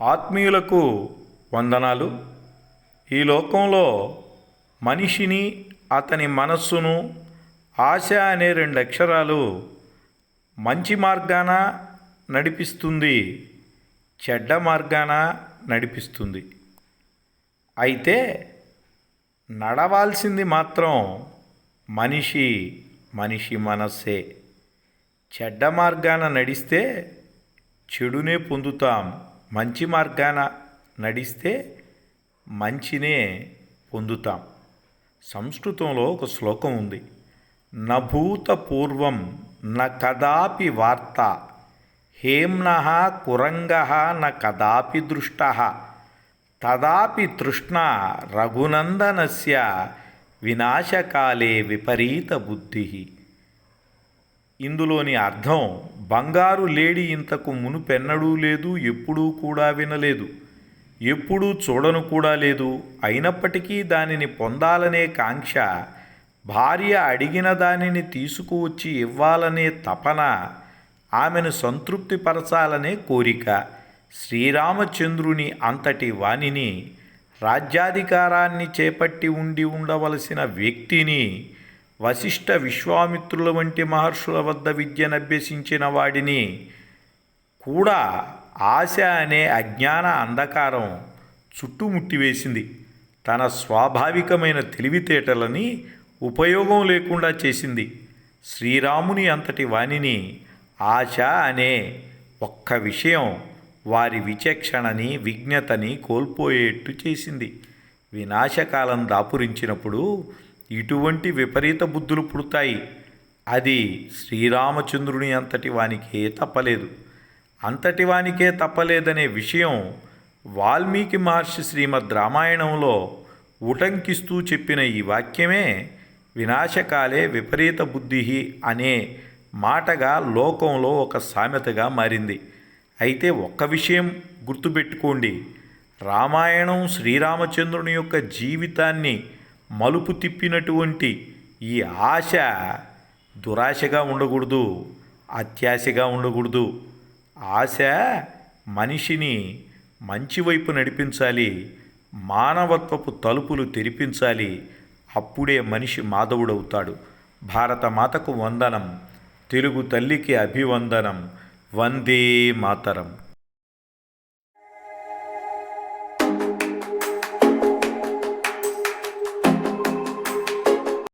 ఆత్మీయులకు వందనాలు. ఈ లోకంలో మనిషిని అతని మనస్సును ఆశ అనే రెండు అక్షరాలు మంచి మార్గాన నడిపిస్తుంది చెడ్డ మార్గాన నడిపిస్తుంది. అయితే నడవాల్సింది మాత్రం మనిషి మనిషి మనస్సే. చెడ్డ మార్గాన నడిస్తే చెడునే పొందుతాం. మంచి మార్గాన నడిస్తే మంచినే పొందుతాం. సంస్కృతంలో ఒక శ్లోకం ఉంది. నభూతపూర్వం న కదాపి వార్త హేమ్న కురంగ న కదాపి దృష్ట తదాపి తృష్ణ రఘునందనస్య వినాశకాలే విపరీత బుద్ధి. ఇందులోని అర్థం బంగారు లేడి ఇంతకు మునుపెన్నడూ లేదు ఎప్పుడూ కూడా వినలేదు. ఎప్పుడూ చూడను కూడా లేదు. అయినప్పటికీ దానిని పొందాలనే కాంక్ష భార్య అడిగిన దానిని తీసుకువచ్చి ఇవ్వాలనే తపన ఆమెను సంతృప్తిపరచాలనే కోరిక శ్రీరామచంద్రుని అంతటి వాణిని రాజ్యాధికారాన్ని చేపట్టి ఉండి ఉండవలసిన వ్యక్తిని వశిష్ఠ విశ్వామిత్రుల వంటి మహర్షుల వద్ద విద్యనభ్యసించిన వాడిని కూడా ఆశ అనే అజ్ఞాన అంధకారం చుట్టుముట్టివేసింది. తన స్వాభావికమైన తెలివితేటలని ఉపయోగం లేకుండా చేసింది. శ్రీరాముని అంతటి వాణిని ఆశ అనే ఒక్క విషయం వారి విచక్షణని విజ్ఞతని కోల్పోయేట్టు చేసింది. వినాశకాలం దాపురించినప్పుడు ఇటువంటి విపరీత బుద్ధులు పుడతాయి. అది శ్రీరామచంద్రుని అంతటి వానికే తప్పలేదు. అంతటి వానికే తప్పలేదనే విషయం వాల్మీకి మహర్షి శ్రీమద్ రామాయణంలో ఉటంకిస్తూ చెప్పిన ఈ వాక్యమే వినాశకాలే విపరీత బుద్ధి అనే మాటగా లోకంలో ఒక సామెతగా మారింది. అయితే ఒక్క విషయం గుర్తుపెట్టుకోండి. రామాయణం శ్రీరామచంద్రుని యొక్క జీవితాన్ని మలుపు తిప్పినటువంటి ఈ ఆశ దురాశగా ఉండకూడదు అత్యాశగా ఉండకూడదు. ఆశ మనిషిని మంచివైపు నడిపించాలి మానవత్వపు తలుపులు తెరిపించాలి. అప్పుడే మనిషి మాధవుడవుతాడు. భారత మాతకు వందనం తెలుగు తల్లికి అభివందనం వందే మాతరం.